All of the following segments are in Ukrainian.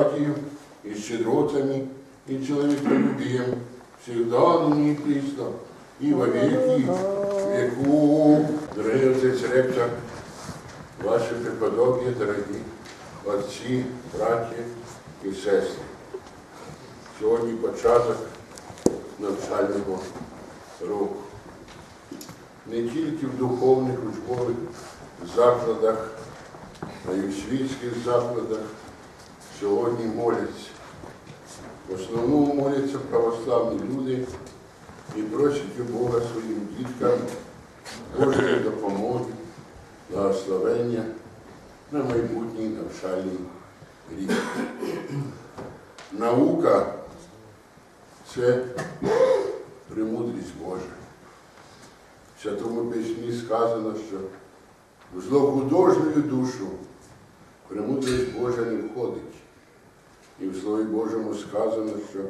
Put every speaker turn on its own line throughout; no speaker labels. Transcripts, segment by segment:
благодатью и щедротами и человеколюбием всегда ныне и и во веки веку. Дорогий отець ректор, ваші преподобні, дорогі отці, браті і сестри. Сьогодні початок навчального року. Не тільки в духовних учбових закладах, а й у світських закладах сьогодні моляться. В основному моляться православні люди і просять у Бога своїм діткам Божої допомоги, благословення на майбутній навчальний рік. Наука це премудрість Божа. В Святому Письмі сказано, що в злохудожню душу премудрість Божа не входить. І в Слові Божому сказано, що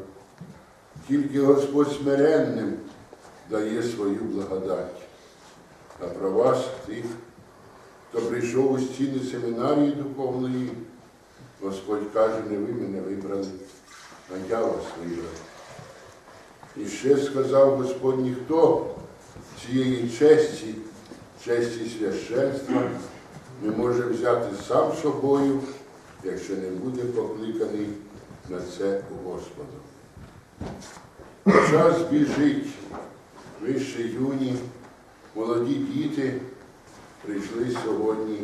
тільки Господь смиренним дає свою благодать. А про вас, тих, хто прийшов у стіни семінарії духовної, Господь каже, не ви мене вибрали, а я вас вибрав. І ще сказав Господь, ніхто цієї честі, честі священства не може взяти сам собою, якщо не буде покликаний на це у Господа. Час біжить, ви ще юні, молоді діти прийшли сьогодні,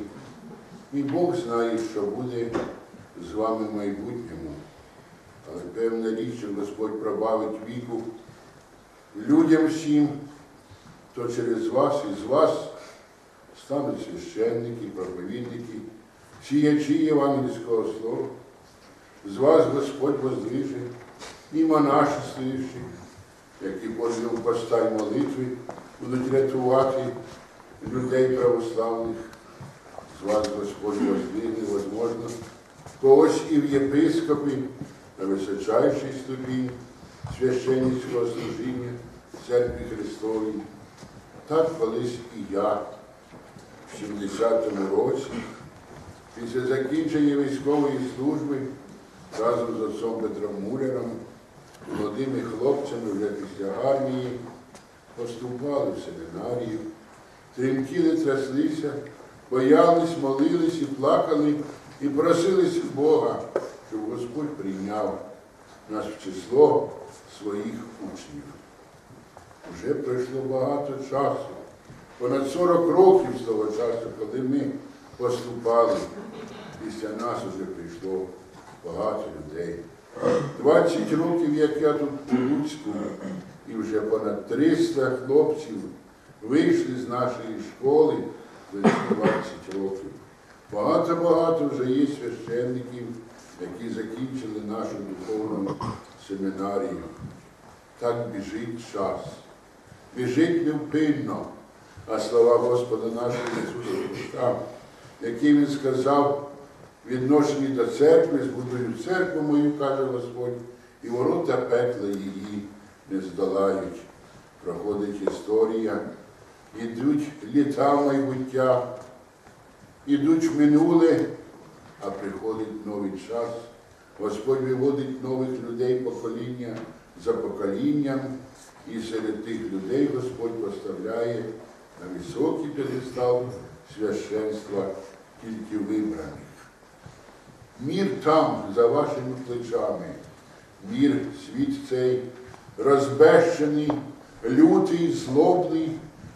і Бог знає, що буде з вами в майбутньому. Але певна річ, що Господь пробавить віку людям всім, то через вас і з вас стануть священники, проповідники, сіячі євангельського слова. З вас Господь воздвиже і монашествуючих, які подвиг поста й молитви будуть рятувати людей православних. З вас Господь воздвигне, возможно, когось і в єпископі на височайший ступінь священницького служіння церкві Христовій. Так колись і я в 70-му році, після закінчення військової служби разом з отцом Петром Муляром, молодими хлопцями вже після армії, поступали в семінарію, тремтіли, тряслися, боялись, молились і плакали, і просились в Бога, щоб Господь прийняв нас в число своїх учнів. Вже пройшло багато часу, понад 40 років з того часу, коли ми поступали. Після нас вже прийшло багато людей. 20 років, як я тут у Луцьку, і вже понад 300 хлопців вийшли з нашої школи за 20 років. Багато-багато вже є священників, які закінчили нашу духовну семінарію. Так біжить час. Біжить невпинно. А слова Господа нашого Ісуса Христа, який Він сказав, відношені до церкви, збудую церкву мою, каже Господь, і ворота пекла її не здолають. Проходить історія, ідуть літа майбуття, ідуть в минуле, а приходить новий час. Господь виводить нових людей покоління за поколінням, і серед тих людей Господь поставляє на високий п'єдестал священства тільки вибраних. Мір там, за вашими плечами, мір світ цей розбещений, лютий, злобний,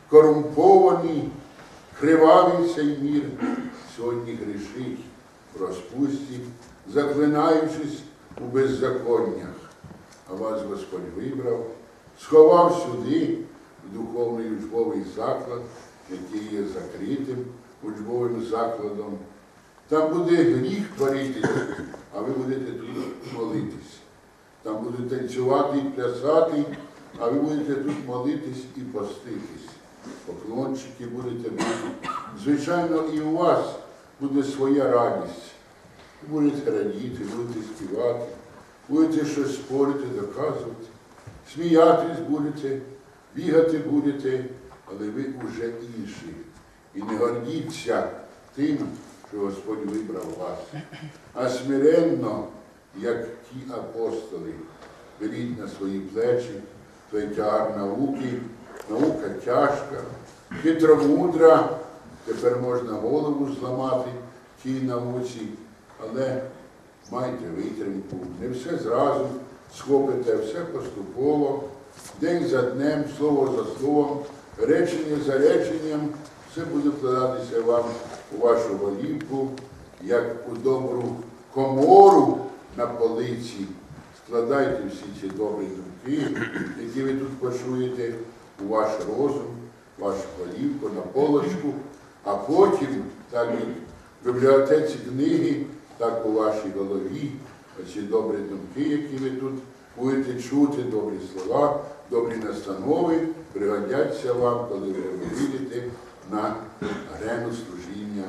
корумпований, кривавий цей мір сьогодні грішить в розпусті, заклинаючись у беззаконнях. А вас Господь вибрав, сховав сюди, в духовний учбовий заклад, який є закритим учбовим закладом. Там буде гріх творитися, а ви будете тут молитись. Там будуть танцювати і плясати, а ви будете тут молитись і поститись. Поклончики будете бути. Звичайно, і у вас буде своя радість. Будете радіти, будете співати, будете щось спорити, доказувати, сміятись будете, бігати будете, але ви вже інші. І не гордіться тим, що Господь вибрав вас, а смиренно, як ті апостоли, беріть на свої плечі той тягар науки, наука тяжка, хитромудра, тепер можна голову зламати тій науці, але майте витримку, не все зразу схопите, все поступово, день за днем, слово за словом, речення за реченням, все буде вкладатися вам у вашу голівку, як у добру комору на полиці. Складайте всі ці добрі думки, які ви тут почуєте, у ваш розум, вашу голівку на полочку, а потім, так як в бібліотеці книги, так у вашій голові, оці добрі думки, які ви тут будете чути, добрі слова, добрі настанови, пригодяться вам, коли ви вийдете на арену служіння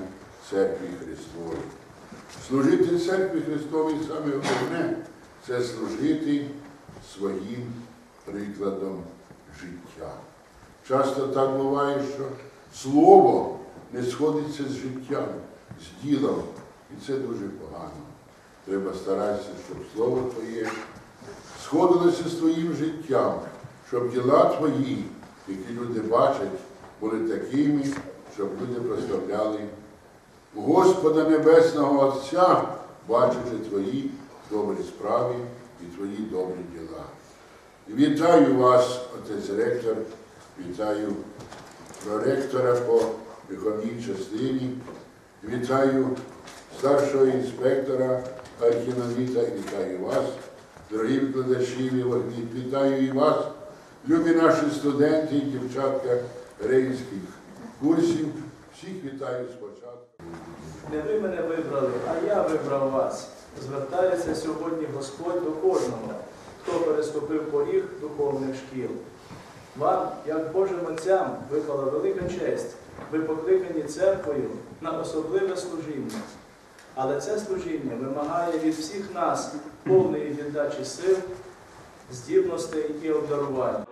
церкві Христової. Служити церкві Христовій саме головне це служити своїм прикладом життя. Часто так буває, що слово не сходиться з життям, з ділом, і це дуже погано. Треба старатися, щоб слово Твоє сходилося з твоїм життям, щоб діла твої, які люди бачать, були такими, щоб люди прославляли Господа Небесного Отця, бачачи твої добрі справи і твої добрі діла. Вітаю вас, отець ректор, вітаю проректора по виховній частині, вітаю старшого інспектора архіновіта, вітаю вас, дорогі викладачі вогні, вітаю і вас, любі наші студенти і дівчатка рейнських курсів. Всіх вітаю спочатку.
Не ви мене вибрали, а я вибрав вас. Звертається сьогодні Господь до кожного, хто переступив поріг духовних шкіл. Вам, як Божим отцям, випала велика честь. Ви покликані церквою на особливе служіння. Але це служіння вимагає від всіх нас повної віддачі сил, здібностей і обдарувань.